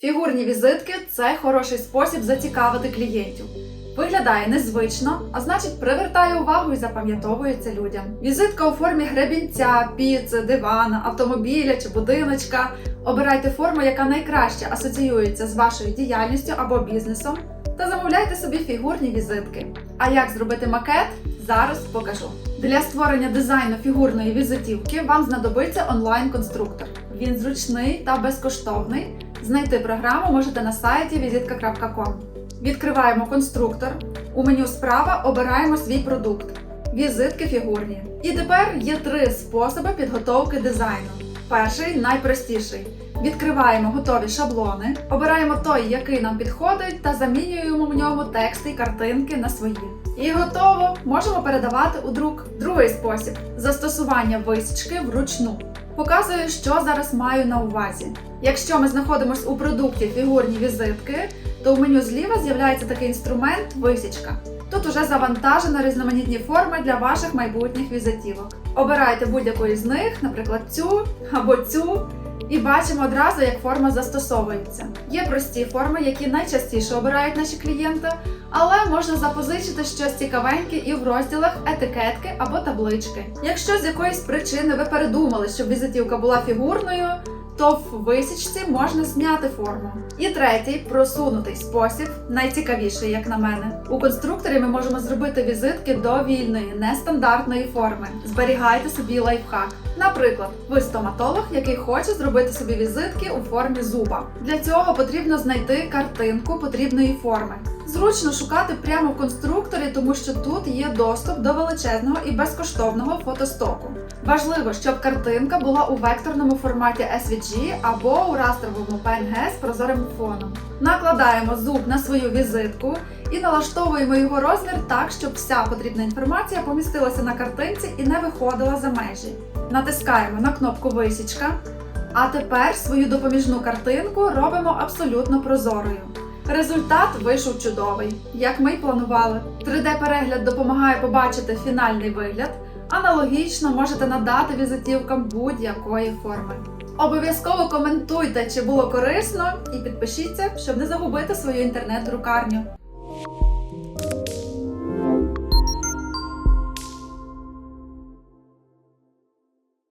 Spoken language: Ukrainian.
Фігурні візитки це хороший спосіб зацікавити клієнтів. Виглядає незвично, а значить привертає увагу і запам'ятовується людям. Візитка у формі гребінця, піци, дивана, автомобіля чи будиночка. Обирайте форму, яка найкраще асоціюється з вашою діяльністю або бізнесом, та замовляйте собі фігурні візитки. А як зробити макет? Зараз покажу. Для створення дизайну фігурної візитівки вам знадобиться онлайн-конструктор. Він зручний та безкоштовний. Знайти програму можете на сайті vizitka.com. Відкриваємо конструктор. У меню справа обираємо свій продукт. Візитки фігурні. І тепер є три способи підготовки дизайну. Перший найпростіший. Відкриваємо готові шаблони, обираємо той, який нам підходить, та замінюємо в ньому тексти і картинки на свої. І готово! Можемо передавати у друк. Другий спосіб застосування висічки вручну. Показую, що зараз маю на увазі. Якщо ми знаходимося у продукті фігурні візитки, то в меню зліва з'являється такий інструмент висічка. Тут уже завантажено різноманітні форми для ваших майбутніх візитівок. Обирайте будь-яку із них, наприклад, цю або цю, і бачимо одразу, як форма застосовується. Є прості форми, які найчастіше обирають наші клієнти, але можна запозичити щось цікавеньке і в розділах етикетки або таблички. Якщо з якоїсь причини ви передумали, щоб візитівка була фігурною, то в висічці можна зняти форму. І третій просунутий спосіб, найцікавіший, як на мене. У конструкторі ми можемо зробити візитки до вільної, нестандартної форми. Зберігайте собі лайфхак. Наприклад, ви стоматолог, який хоче зробити собі візитки у формі зуба. Для цього потрібно знайти картинку потрібної форми. Зручно шукати прямо в конструкторі, тому що тут є доступ до величезного і безкоштовного фотостоку. Важливо, щоб картинка була у векторному форматі SVG або у растровому PNG з прозорим фоном. Накладаємо зуб на свою візитку і налаштовуємо його розмір так, щоб вся потрібна інформація помістилася на картинці і не виходила за межі. Натискаємо на кнопку Висічка. А тепер свою допоміжну картинку робимо абсолютно прозорою. Результат вийшов чудовий, як ми й планували. 3D-перегляд допомагає побачити фінальний вигляд. Аналогічно можете надати візитівкам будь-якої форми. Обов'язково коментуйте, чи було корисно, і підпишіться, щоб не загубити свою інтернет-друкарню.